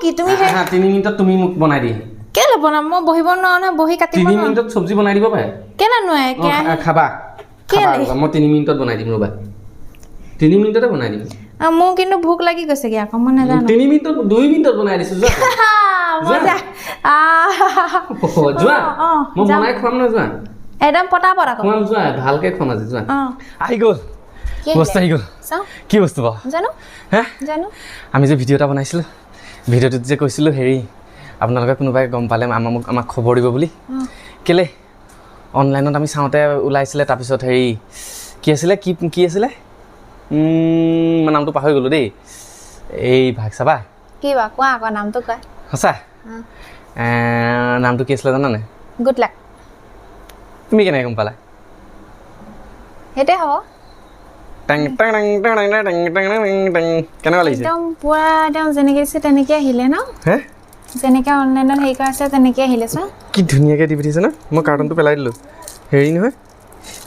কি? তুমি হা তিনি মিনিটত তুমি মোক বনাই দিয়ে কেলে বনাম? মই বহিব নোৱাৰো নহয় বহি কাটিব তিনি মিনিটত চব্জি বনাই দিব পাৰে কেলে নোৱাৰে? খাবা। মই তিনি মিনিটত বনাই দিম ৰ'বা। তিনি মিনিটতে বনাই দিম। আ, মোৰ কিন্তু ভোক লাগি গৈছেগে আকৌ মই নাজানো। তিনি মিনিটত দুই মিনিটত বনাই দিছো যোৱা। মই বনাই খুৱাম নহয় যোৱা। একদম পটাপট আকৌ। খুৱাম যোৱা ভালকে খুৱাম আজি যোৱা। অ। আহি গ'ল। বস্তু আহি গ'ল। কি বস্তু বাৰু? জানো। হে? জানো। আমি যে ভিডিঅ' এটা বনাইছিলোঁ। ভিডিঅ'টোত যে কৈছিলোঁ হেৰি আপোনালোকে কোনোবাই গম পালে আমাক মোক আমাক খবৰ দিব বুলি। কেলে? অনলাইনত আমি চাওঁতে ওলাইছিলে তাৰপিছত হেৰি কি আছিলে? কি কি আছিলে? মই নামটো পাহৰি গ'লোঁ দেই। এই ভাগ চাবা। কি বা? কোৱা আকৌ নামটো কোৱা। সঁচা? নামটো কি আছিলে জানানে? গুড লাক তুমি কেনেকৈ গম পালা? সেইটোৱে হ'ব। টেং টেং টেং টেং টেং টেং টেং টেং। কেনেকুৱা লাগিছে? একদম পুৰা একদম যেনেকৈ দিছে তেনেকৈ আহিলে ন? হে? যেনেকৈ অনলাইনত হেৰি কৰা আছে তেনেকৈ আহিলে চোন। কি ধুনীয়াকৈ দি পঠিয়াইছে ন? মই কাৰ্টুনটো পেলাই দিলোঁ। হেৰি নহয়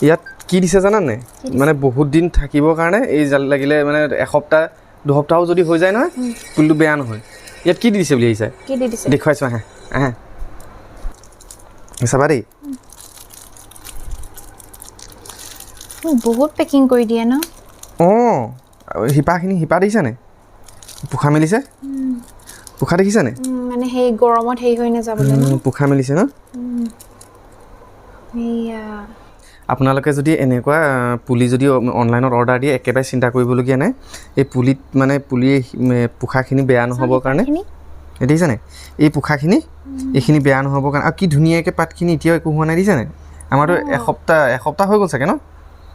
ইয়াত কি দিছে জানানে? মানে বহুত দিন থাকিবৰ কাৰণে এই জাল লাগিলে মানে এসপ্তাহ দুসপ্তাহো যদি হৈ যায় নহয় ফুলটো বেয়া নহয়। ইয়াত কি দি দিছে বুলি আহিছে কি দি দিছে? দেখুৱাইছোঁ আহা। আহা চাবা দেই। বহুত পেকিং কৰি দিয়ে ন? অঁ শিপাখিনি শিপা দেখিছানে পোখা মেলিছে? পোখা দেখিছানে মানে সেই গৰমত হেৰি হৈ নাযাবলৈ পোখা মেলিছে ন? আপোনালোকে যদি এনেকুৱা পুলি যদি অনলাইনত অৰ্ডাৰ দিয়ে একেবাৰে চিন্তা কৰিবলগীয়া নাই। এই পুলিত মানে পুলিৰ উম, পোখাখিনি বেয়া নহ'বৰ কাৰণে। দেখিছানে এই পোখাখিনি এইখিনি বেয়া নহ'বৰ কাৰণে। আৰু কি ধুনীয়াকৈ পাতখিনি এতিয়াও একো হোৱা নাই দেখিছানে আমাৰতো এসপ্তাহ এসপ্তাহ হৈ গ'ল চাগে ন?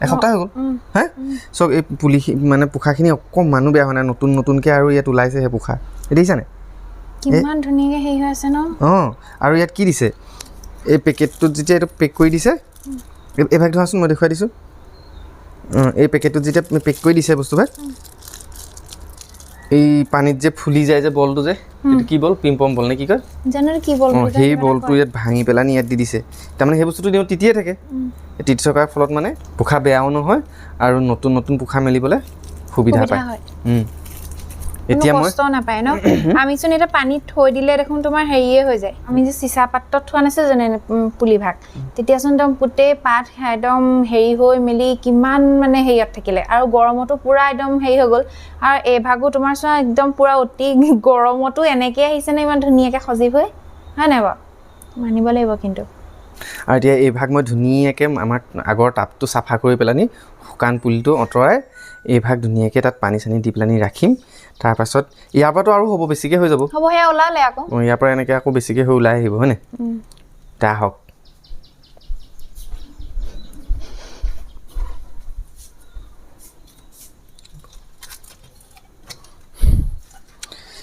এসপ্তাহ হৈ গ'ল? হে? চব এই পুলি মানে পোখাখিনি অকণমানো বেয়া হোৱা নাই নতুন নতুনকৈ আৰু ইয়াত ওলাইছে সেই পোখা। দেখিছানে অঁ আৰু ইয়াত কি দিছে? এই পেকেটটোত যেতিয়া এইটো পেক কৰি দিছে এই- এইভাগ ধৰাচোন মই দেখুৱাই দিছোঁ। এই পেকেটটোত যেতিয়া পেক কৰি দিছে বস্তুভাগ এই পানীত যে ফুলি যায় যে বলটো যে কি বল? পিম্পম বল নে কি কয়? জানো কি বল সেই বলটো ইয়াত ভাঙি পেলানি ইয়াত দি দিছে। তাৰমানে সেই বস্তুটো দিওঁ তিতিয়ে থাকে। তিতি থকাৰ ফলত মানে পোখা বেয়াও নহয় আৰু নতুন নতুন পোখা মেলিবলৈ সুবিধা পায়। হয়। এতিয়া মই কষ্ট নাপায় ন? আমিচোন এতিয়া পানীত থৈ দিলে দেখোন তোমাৰ হেৰিয়ে হৈ যায়। আমি যে চিচা পাত্ৰত থোৱা নাছিল উম, পুলিভাগ? তেতিয়াচোন একদম গোটেই পাত একদম হেৰি হৈ মেলি কিমান মানে হেৰিয়ত থাকিলে। আৰু গৰমতো পূৰা একদম হেৰি হৈ গ'ল। আৰু এইভাগো তোমাৰ চোৱা একদম পূৰা অতি গৰমতো এনেকৈ আহিছেনে ইমান ধুনীয়াকৈ সজীৱ হৈ? হয় নাই বাৰু? মানিব লাগিব কিন্তু। আৰু এতিয়া এই ভাগ মই ধুনীয়াকৈ আমাৰ আগৰ টাবটো চাফা কৰি পেলানি শুকান পুলিটো আঁতৰাই এই ভাগ ধুনীয়াকৈ তাত পানী চানী দি পেলানি ৰাখিম। তাৰপাছত ইয়াৰ পৰাতো আৰু হ'ব বেছিকৈ হৈ যাব। হ'ব সেয়া ওলালে আকৌ। অঁ, ইয়াৰ পৰা এনেকৈ আকৌ বেছিকৈ হৈ ওলাই আহিব হয়নে? উম।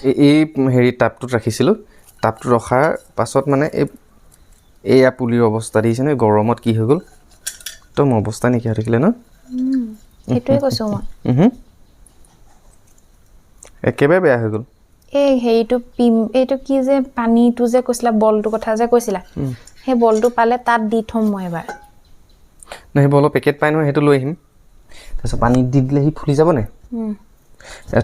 এতিয়া এই- হেৰি টাবটোত ৰাখিছিলোঁ। টাবটোত ৰখাৰ পাছত মানে এই এয়া পুলিৰ অৱস্থা দেখিছেনে? গৰমত কি হৈ গ'ল? একদম অৱস্থা নাইকিয়া হৈ থাকিলে ন? সেইটোৱে কৈছোঁ মই। একেবাৰে বেয়া হৈ গ'ল। এই হেৰিটো পিম এইটো কি যে পানীটো যে কৈছিলা বলটোৰ কথা যে কৈছিলা সেই বলটো পালে তাত দি থ'ম মই এবাৰ। নাই সেইবোৰ অলপ পেকেট পাই নহয় সেইটো লৈ আহিম। তাৰপিছত পানীত দি দিলে সি ফুলি যাব নে?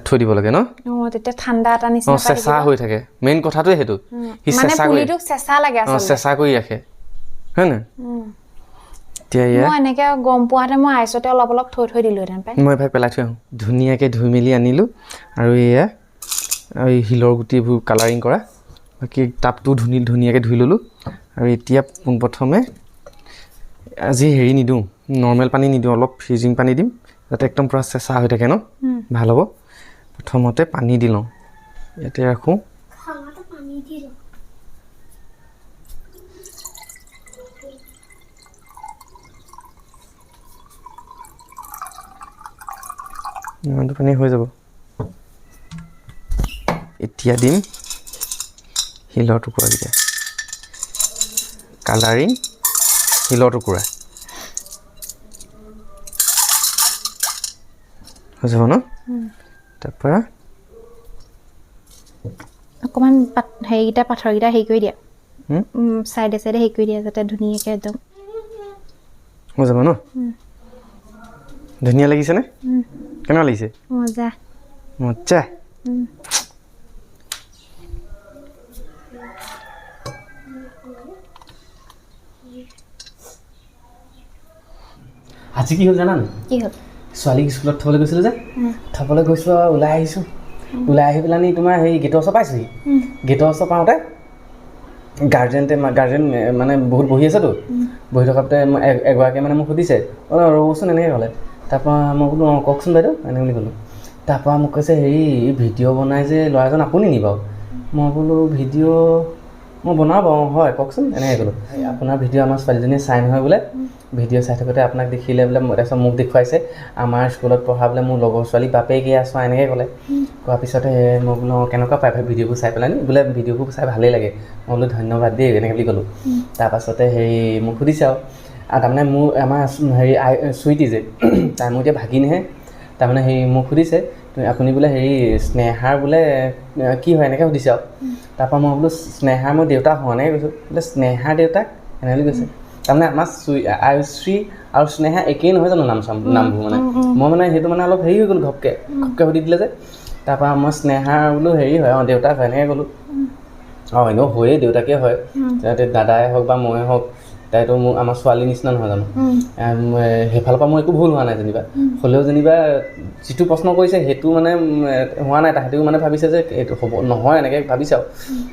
থৈ দিব লাগে ন? অঁ তেতিয়া ঠাণ্ডা এটা নিচিনা চেঁচা। হৈ থাকে। মেইন কথাটোৱে সেইটো। সি চেঁচা কৰি চেঁচা লাগে অঁ চেঁচা কৰি ৰাখে। হয় নহয় উম। এতিয়া এয়া মই এনেকে গম পোৱাতে মই আইচতে অলপ অলপ থৈ থৈ দিলোহেঁতেন পাই। মই এভাগ পেলাই থৈ আহোঁ। ধুনীয়াকৈ ধুই মেলি আনিলোঁ। আৰু এয়া এই শিলৰ গুটিবোৰ কালাৰিং কৰা। বাকী টাবটো ধুনি ধুনীয়াকৈ ধুই ল'লোঁ। আৰু এতিয়া পোনপ্ৰথমে আজি হেৰি নিদিওঁ নৰ্মেল পানী নিদিওঁ অলপ ফ্ৰিজিং পানী দিম। যাতে একদম পূৰা চেঁচা হৈ থাকে ন? ভাল হ'ব। প্ৰথমতে পানী দি লওঁ। ইয়াতে ৰাখোঁ। ইমানটো পানী হৈ যাব। এতিয়া দিম শিলৰ টুকুৰাকেইটা কালাৰিং শিলৰ টুকুৰা। হৈ যাব ন? তাৰপৰা? অকণমান পাত হেৰিকেইটা পাথৰকেইটা হেৰি কৰি দিয়া। চাইডে চাইডে হেৰি কৰি দিয়া যাতে ধুনীয়াকৈ একদম। হৈ যাব ন? ধুনীয়া লাগিছেনে? কেনে লাগিছে? মজা। আজি কি হ'ল জানা নে ছোৱালীক স্কুলত থ'বলৈ গৈছিলোঁ যে। থ'বলৈ গৈছোঁ আৰু ওলাই আহিছোঁ। ওলাই আহি পেলানি তোমাৰ সেই গেটৰ ওচৰ পাইছোহি। গেটৰ ওচৰ পাওঁতে গাৰ্জেণ্টে গাৰ্জেণ্ট মানে বহুত বহি আছেতো বহি থকাতে এগৰাকীয়ে মানে মোক সুধিছে অঁ ৰ'বচোন এনেকৈ ক'লে। তাৰপৰা মই বোলো অঁ কওকচোন বাইদেউ এনেকৈ বুলি ক'লোঁ তাৰপৰা মোক কৈছে হেৰি ভিডিঅ' বনাই যে ল'ৰাজন আপুনি নি বাৰু মই বোলো ভিডিঅ' মই বনাওঁ বাৰু হয় কওকচোন এনেকৈ ক'লোঁ। আপোনাৰ ভিডিঅ' আমাৰ ছোৱালীজনীয়ে চাই নহয় বোলে। ভিডিঅ' চাই থাকোঁতে আপোনাক দেখিলে বোলে তাৰপিছত মোক দেখুৱাইছে আমাৰ স্কুলত পঢ়া বোলে মোৰ লগৰ ছোৱালী বাপেকে আছোঁ এনেকৈ ক'লে। কোৱাৰ পিছতে মই বোলো অঁ, কেনেকুৱা পাই ভাই ভিডিঅ'বোৰ চাই পেলাইনি? বোলে ভিডিঅ'বোৰ চাই ভালেই লাগে। মই বোলো ধন্যবাদ দেই এনেকৈ বুলি ক'লোঁ। তাৰপাছতে হেৰি মোক সুধিছে আৰু তাৰমানে মোৰ আমাৰ হেৰি আই চুইটি যে তাই মোৰ এতিয়া ভাগিনহে। তাৰমানে হেৰি মোক সুধিছে আপুনি বোলে হেৰি স্নেহাৰ বোলে কি হয় এনেকৈ সুধিছে আৰু। তাৰপৰা মই বোলো স্নেহাৰ মোৰ দেউতাক হওঁ এনেকৈ কৈছোঁ। বোলে স্নেহাৰ দেউতাক? এনেকৈ বুলি কৈছে। তাৰমানে আমাৰ চুই আয়ুশ্ৰী আৰু স্নেহা একেই নহয় জানো নাম চাম নামবোৰ মানে। মই মানে সেইটো মানে অলপ হেৰি হৈ গ'লো ঘপকৈ ঘপকৈ সুধি দিলে যে। তাৰপৰা মই স্নেহাৰ বোলো হেৰি হয় অঁ দেউতাক হয় এনেকৈ ক'লোঁ। অঁ এনেও হয়েই দেউতাকে হয়। দাদাই হওক বা ময়ে হওক তাইতো মোৰ আমাৰ ছোৱালীৰ নিচিনা নহয় জানো? সেইফালৰ পৰা মোৰ একো ভুল হোৱা নাই যেনিবা। হ'লেও যেনিবা যিটো প্ৰশ্ন কৰিছে সেইটো মানে হোৱা নাই। তাহাঁতেও মানে ভাবিছে যে এইটো হ'ব নহয় এনেকৈ ভাবিছে আৰু।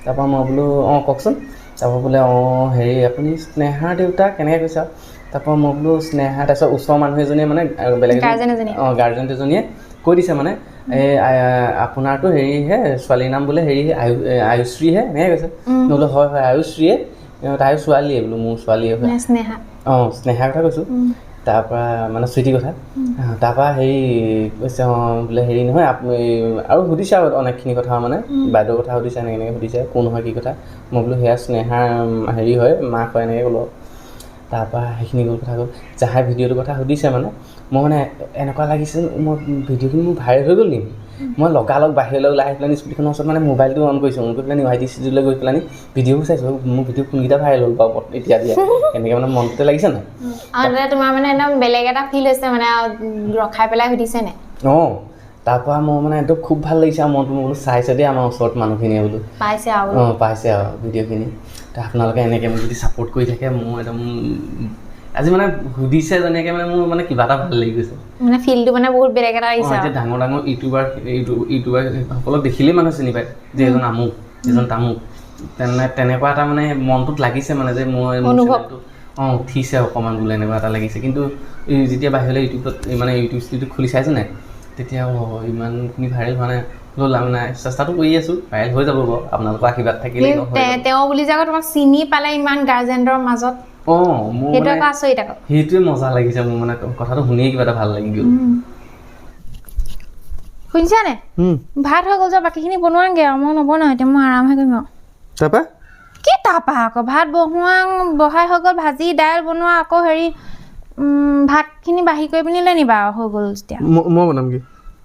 তাৰপৰা মই বোলো অঁ কওকচোন। তাৰপৰা বোলে অঁ হেৰি আপুনি স্নেহাৰ দেউতাক কেনেকৈ কৈছে? আৰু তাৰপৰা মই বোলো স্নেহা তাৰপিছত ওচৰৰ মানুহ এজনীয়ে মানে বেলেগ। অঁ গাৰ্জেন এজনীয়ে কৈ দিছে মানে এই আপোনাৰতো হেৰিহে ছোৱালীৰ নাম বোলে হেৰি আয়ু আয়ুশ্ৰীহে এনেকৈ কৈছে। মই বোলো হয় হয় আয়ুশ্ৰীয়ে। এ, তাইৰ ছোৱালীয়ে বোলো মোৰ ছোৱালীয়ে হয় স্নেহা। অঁ স্নেহাৰ কথা কৈছোঁ। তাৰপৰা মানে স্মৃতিৰ কথা। তাৰপৰা হেৰি কৈছে অঁ বোলে হেৰি নহয় আপুনি আৰু সুধিছে আৰু অনেকখিনি কথা মানে। বাইদেউৰ কথা সুধিছে এনেকৈ এনেকৈ সুধিছে কোন হয় কি কথা। মই বোলো সেয়া স্নেহাৰ হেৰি হয় মাক হয় এনেকৈ ক'লোঁ। তাৰপৰা সেইখিনি গ'ল কথা গ'ল। যাহাই ভিডিঅ'টোৰ কথা সুধিছে মানে মই মানে এনেকুৱা লাগিছে মই ভিডিঅ'খিনি মোৰ ভাইৰেল হৈ গ'ল নেকি? মই লগালগ বাহিৰলৈ ওলাই আহি পেলাই স্কুটিখনৰ ওচৰত মানে মোবাইলটো অন কৰিছোঁ। অন কৰি পেলাই ৱাই ডি ষ্টুডিঅ'লৈ গৈ পেলাই ভিডিঅ'বোৰ চাইছোঁ। মোৰ ভিডিঅ' কোনকেইটা ভাইৰেল হ'ল বাৰু এতিয়া দিয়া। এনেকৈ মানে মনটোতে লাগিছে নাই? তোমাৰ মানে একদম বেলেগ এটা ফিল হৈছে মানে ৰখাই পেলাই সুধিছে নে অঁ তাৰপৰা মই মানে একদম খুব ভাল লাগিছে আৰু মনটো। মই বোলো চাইছে দেই আমাৰ ওচৰত মানুহখিনিয়ে বোলো। পাইছে আৰু। অঁ পাইছে আৰু ভিডিঅ'খিনি। তো আপোনালোকে এনেকৈ মোক যদি ছাপোৰ্ট কৰি থাকে মোৰ একদম আজি মানে সুধিছে যেনেকৈ মানে মোৰ মানে কিবা এটা ভাল লাগি গৈছে। মানে ফিলটো মানে বহুত বেলেগ এটা আহিছে এতিয়া ডাঙৰ ডাঙৰ ইউটিউবাৰ ইউটিউব ইউটিউবাৰ সকলক দেখিলেই মানুহ চিনি পায় যে এজন আমুক এজন তামুক। তেনে তেনেকুৱা এটা মানে মনটোত লাগিছে মানে যে মই মোৰ অনুভৱ। চেনেলটো অঁ উঠিছে অকণমান বোলে এনেকুৱা এটা লাগিছে। কিন্তু যেতিয়া বাহিৰলৈ ইউটিউবত মানে ইউটিউব চিউটিউব খুলি চাইছে নাই তেতিয়া ইমানখিনি ভাইৰেল হোৱা নাই। চেষ্টাটো কৰি আছোঁ ভাইৰেল হৈ যাব বাৰু। আপোনালোকৰ আশীৰ্বাদ তে- তেওঁ বুলি যে আকৌ তোমাক চিনি পালে ইমান গাৰ্জেণ্টৰ মাজত। সেইটো মানে আকৌ আচৰিত আকৌ সেইটোৱে মজা লাগিছে মোৰ মানে কথাটো শুনিয়ে কিবা এটা ভাল লাগি গ'ল। শুনিছানে? ভাত হৈ গ'ল যে বাকীখিনি বনোৱাংগে আৰু মই নবনাওঁ এতিয়া মই আৰামহে কৰিম আৰু। তাৰপৰা কি তাৰপা আকৌ ভাত বহোৱা বহাই হৈ গ'ল ভাজি দাইল বনোৱা আকৌ হেৰি ভাতখিনি বাঢ়ি কৰি পিনি লৈ নিবা আৰু হৈ গ'ল যেতিয়া। মই বনামগৈ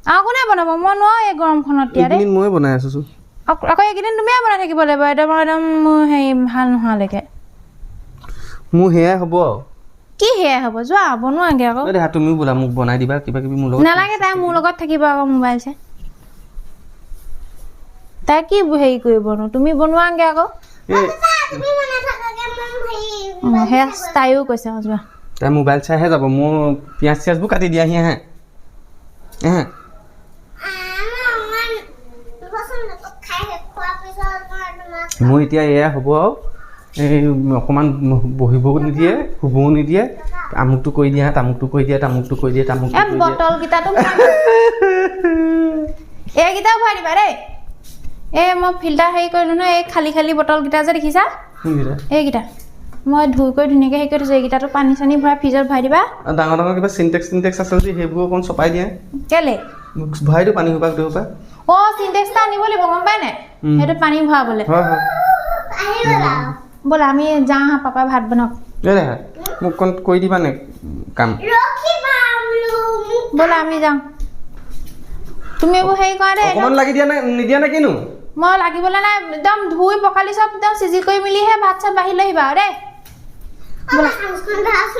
আৰু কোনে বনাব? মই নোৱাৰো এই গৰমখনত এতিয়া দেই। ময়ে বনাই আছোঁ আকৌ আকৌ এইকেইদিন তুমিয়ে বনাই থাকিব লাগিব একদম একদম মোৰ হেৰি ভাল নোহোৱালৈকে। মোৰ সেয়াই হ'ব আৰু। কি সেয়াই হ'ব? যোৱা বনোৱাগে আকৌ। দেহা তুমিও বোলা মোক বনাই দিবা কিবা কিবি মোৰ লগত নালাগে তাই মোৰ লগত থাকিব আকৌ মোবাইল চাই। তাই কি হেৰি কৰিবনো? তুমি বনোৱাগে আকৌ। সেয়া তাইও কৈছে অঁ যোৱা। তাই মোবাইল চাইহে যাব মোৰ পিঁয়াজ চিয়াজবোৰ কাটি দিয়াহি হে হে মোৰ এতিয়া এয়া হ'ব আৰু। এই অকণমান বহিবও নিদিয়ে শুবও নিদিয়ে আমুকটো কৰি দিয়া তামুকটো কৰি দিয়া তামুকটো কৰি দিয়ে ভৰাই দিবা। এইকেইটাও ভৰাই দিবা দেই। এই মই ফিল্টাৰ হেৰি কৰিলোঁ নহয় এই খালী খালী বটলকেইটা যে দেখিছা? এইকেইটা। মই ধুই কৰি ধুনীয়াকৈ হেৰি কৰি থৈছোঁ এইকেইটাতো পানী চানী ভৰাই ফ্ৰিজত ভৰাই দিবা। আৰু ডাঙৰ ডাঙৰ কিবা চিনটেক্স চিনটেক্স আছে যদি সেইবোৰ অকণ চপাই দিয়ে। কেলে? ভৰাই দিওঁ পানী সোপা গোটেই সোপা অঁ চিনটেক্সটা আনিব লাগিব গম পাই নাই? সেইটো পানী ভৰাবলৈ। হয় হয়। ব'লা আমি যাওঁ হা পাপাই ভাত বনাওক। এই দেহা মোক অকণ কৰি দিবা নে কাম? ব'লা আমি যাওঁ। তুমি এইবোৰ হেৰি কৰা দেই অকণমান লাগি দিয়া নে নিদিয়া নে কিনো? মই লাগিবলৈ নাই একদম ধুই পখালি চব একদম চিজি কৰি মেলিহে ভাত চাত বাঢ়ি লৈ আহিবা দেই।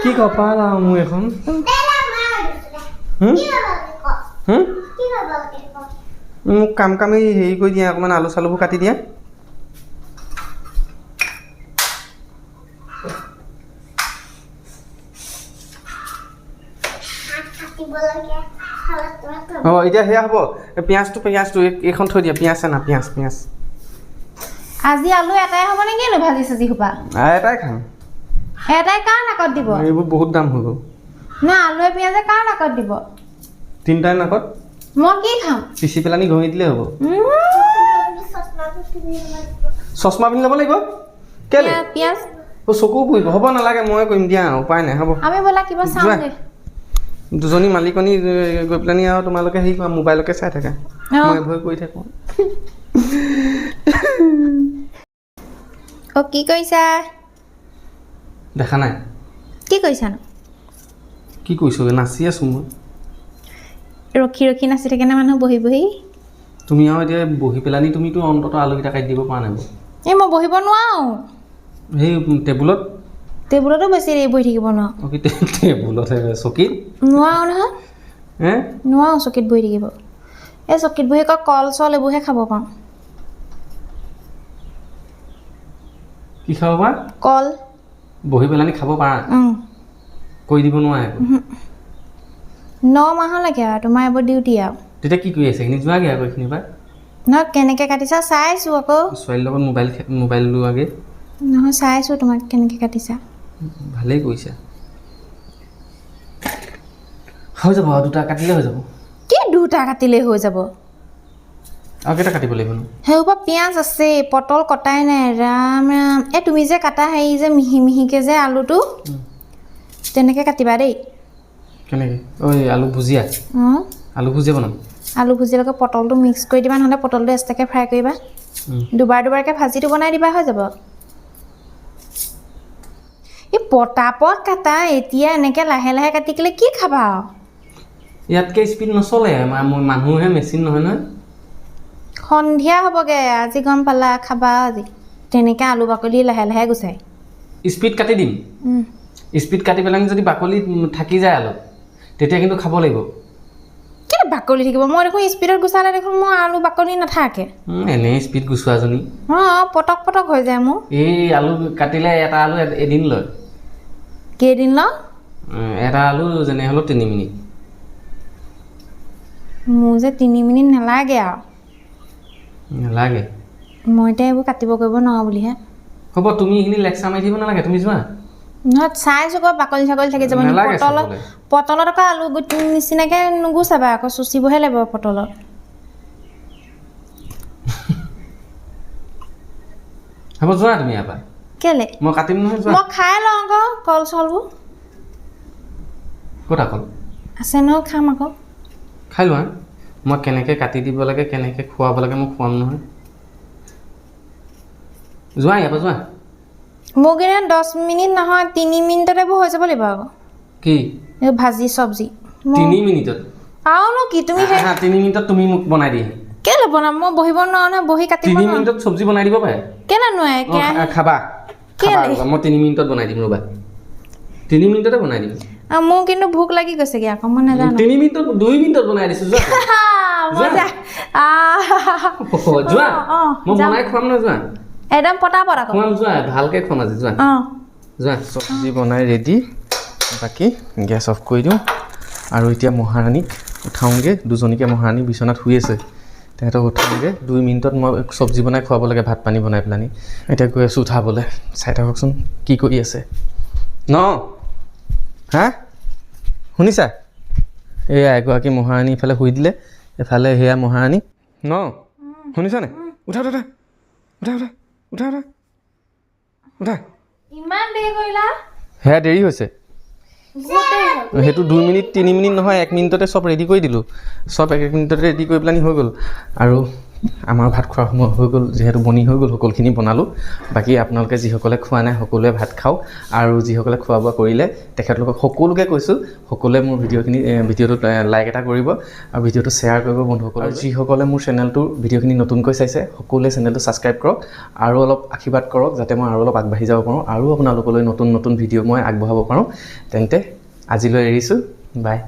কি কপাল আৰু মোৰ এখন? মোক কাম কামি হেৰি কৰি দিয়া অকণমান আলু চালুবোৰ কাটি দিয়া। হ'ব এতিয়া সেয়া হ'ব। পিঁয়াজটো পিঁয়াজটো এই- এইখন থৈ দিয়া। পিঁয়াজ না পিঁয়াজ পিঁয়াজ। আজি আলু এটাই হ'ব নেকি নো ভাজি চাজি সোপা? এটাই খাম। এটাই কাৰ নাকত দিব? এইবোৰ বহুত দাম হৈ গ'ল। না আলুৱে পিঁয়াজে কাৰ নাকত দিব? তিনিটাই নাকত? মই কি খাম? পিচি পেলানি ঘঁহি দিলেই হ'ব। চশমা পিন্ধি ল'ব লাগিব। কেলে? পিঁয়াজ- অ' চকু পুৰিব। হ'ব নালাগে মই কৰিম দিয়া উপায় নাই। হ'ব। আমি ব'লা কিবা যোৱা। দুজনী মালিকনী গৈ পেলানি আৰু তোমালোকে হেৰি কৰা মোবাইলকে চাই থাকা। মই ভয় কৰি থাকোঁ। অ কি কৰিছা দেখা নাই। কি কৰিছানো কি কৰিছোঁ নাচি আছোঁ মই। ৰখি ৰখি নাচি থাকে নে মানুহ বহি বহি। তুমি আৰু এতিয়া বহি পেলানি তুমিতো অন্ততঃ আলুকেইটা কাটি দিব পৰা নাই এই মই বহিব নোৱাৰোঁ। সেই টেবুলত টেবুলতো বেছি দেৰি বহি থাকিব নোৱাৰোঁ। টেবুলত চকীত? নহয়। নোৱাৰোঁ চকীত বহি থাকিব। এই চকীত বহি আকৌ কল চল এইবোৰহে খাব পাৰোঁ কি খাব পাৰা কল। বহি পেলানি খাব পাৰা। কৰি দিব নোৱাৰে। ন মাহলৈকে আৰু তোমাৰ এইবোৰ ডিউটি আৰু। তেতিয়া কি কৰি আছে? এইখিনি যোৱাগৈ আকৌ এইখিনিৰ পৰা নহয় কেনেকৈ কাটিছা? চাইছোঁ আকৌ। ছোৱালীৰ লগত মোবাইল মোবাইল লোৱাগৈ। নহয় চাইছোঁ তোমাক কেনেকৈ কাটিছা। ভালেই কৰিছা। হৈ যাব দুটা কাটিলে হৈ যাব। কি দুটা কাটিলেই হৈ যাব? আৰু কেইটা কাটিব লাগিব সেইসোপা পিঁয়াজ আছে পটল কটাই নাই ৰাম ৰাম। এই তুমি যে কাটা হেৰি যে মিহি মিহিকৈ যে আলুটো। তেনেকৈ কাটিবা দেই। কেনেকৈ? ঐ আলু ভুজিয়া। আলু ভুজিয়া বনাম। আলু ভুজিৰ লগত পটলটো মিক্স কৰি দিবা নহ'লে পটলটো এক্সট্ৰাকৈ ফ্ৰাই কৰিবা। দুবাৰ দুবাৰকৈ ভাজিটো বনাই দিবা হৈ যাব। এই পটাপট কাটা এতিয়া এনেকৈ লাহে লাহে কাটি গ'লে কি খাবা আৰু? ইয়াতকৈ স্পীড নচলে মই মানুহে মেচিন নহয় নহয়। সন্ধিয়া হ'বগৈ আজি গম পালা খাবা আজি। তেনেকৈ আলু বাকলি লাহে লাহে গুচাই। স্পীড কাটি দিম। স্পীড কাটি পেলাই যদি বাকলি থাকি যায় আলু তেতিয়া কিন্তু খাব লাগিব। কেলৈ বাকলি থাকিব? মই দেখোন স্পীডত গুচালে দেখোন মোৰ আলু বাকলি নাথাকে। এনেই স্পীড গুচোৱাজনী অঁ পটক পটক হৈ যায় মোৰ। এই আলু কাটিলে এটা আলু এদিন লয়। কেইদিন ল উম, এটা আলু যেনে হ'লেও তিনি মিনিট। মোৰ যে তিনি মিনিট নালাগে আৰু। নালাগে। মই এতিয়া এইবোৰ কাটিব কৰিব নোৱাৰোঁ বুলিহে। হ'ব তুমি এইখিনি লেকচাৰ মাৰি থাকিব নালাগে তুমি যোৱা। নহয় চাইছোঁ আকৌ বাকলি চাকলি থাকি যাব। পটলত। পটলত আকৌ আলু গুটি নিচিনাকৈ নুগুচাবা আকৌ চুচিবহে লাগিব পটলত। হ'ব যোৱা তুমি ইয়াৰ পৰা। কেলে? মই কাটিম নহয় যোৱা। মই খাই লওঁ আকৌ কল চলবোৰ। ক'ত আকৌ? আছে নহয় খাম আকৌ। খাই লোৱা। মই কেনেকৈ কাটি দিব লাগে কেনেকৈ খুৱাব লাগে মই খুৱাম নহয়। যোৱা ইয়াৰ পৰা যোৱা। মোক এতিয়া দহ মিনিট নহয় তিনি মিনিটতে এইবোৰ হৈ যাব লাগিব আকৌ। কি? এই ভাজি চব্জি। তিনি মিনিটত? আৰুনো কি তুমি তিনি মিনিটত তুমি মোক বনাই দিয়ে। কেলে বনাম? মই বহিব নোৱাৰোঁ নহয় বহি কাটিব তিনি মিনিটত চব্জি বনাই দিব পাৰে। কেলে নোৱাৰে? খাবা। খাবা? মই তিনি মিনিটত বনাই দিম ৰ'বা। তিনি মিনিটতে বনাই দিম। আৰু মোৰ কিন্তু ভোক লাগি গৈছেগৈ আকৌ মই নাজানো। তিনি মিনিটত দুই মিনিটত বনাই দিছোঁ যোৱা। যোৱা। মই বনাই খুৱাম নহয় যোৱা। একদম পটাপট আকৌ। খুৱাম যোৱা। ভালকৈ খুৱাম আজি যোৱা। যোৱা। চব্জি বনাই ৰেডি বাকী গেছ অফ কৰি দিওঁ। আৰু এতিয়া মহাৰাণীক উঠাওঁগৈ। দুজনীকে মহাৰাণী বিচনাত শুই আছে। তেহেঁতক উঠাওঁগৈ দুই মিনিটত মই চব্জি বনাই খুৱাব লাগে ভাত পানী বনাই পেলানি। এতিয়া গৈ আছোঁ উঠাবলৈ। চাই থাককচোন কি কৰি আছে। ন। হা? শুনিছা? এয়া এগৰাকী মহাৰাণী ইফালে শুই দিলে। এফালে সেয়া মহাৰাণী। ন। শুনিছানে উঠা উঠা। উঠা উঠা উঠা উঠা। উঠা। ইমান দেৰি কৰিলা? সেয়া দেৰি হৈছে। সেইটো দুই মিনিট তিনি মিনিট নহয় এক মিনিটতে চব ৰেডি কৰি দিলোঁ। চব এক এক মিনিটতে ৰেডি কৰি পেলানি হৈ গ'ল। আৰু আমাৰ ভাত খোৱাৰ সময় হৈ গ'ল যিহেতু বনি হৈ গ'ল সকলোখিনি বনালোঁ। বাকী আপোনালোকে যিসকলে খোৱা নাই সকলোৱে ভাত খাওক। আৰু যিসকলে খোৱা বোৱা কৰিলে তেখেতলোকক সকলোকে কৈছোঁ সকলোৱে মোৰ ভিডিঅ'খিনি ভিডিঅ'টোত লাইক এটা কৰিব আৰু ভিডিঅ'টো শ্বেয়াৰ কৰিব বন্ধুসকল আৰু যিসকলে মোৰ চেনেলটোৰ ভিডিঅ'খিনি নতুনকৈ চাইছে সকলোৱে চেনেলটো ছাবস্ক্ৰাইব কৰক আৰু অলপ আশীৰ্বাদ কৰক যাতে মই আৰু অলপ আগবাঢ়ি যাব পাৰোঁ আৰু আপোনালোকলৈ নতুন নতুন ভিডিঅ' মই আগবঢ়াব পাৰোঁ। তেন্তে আজিলৈ এৰিছোঁ বাই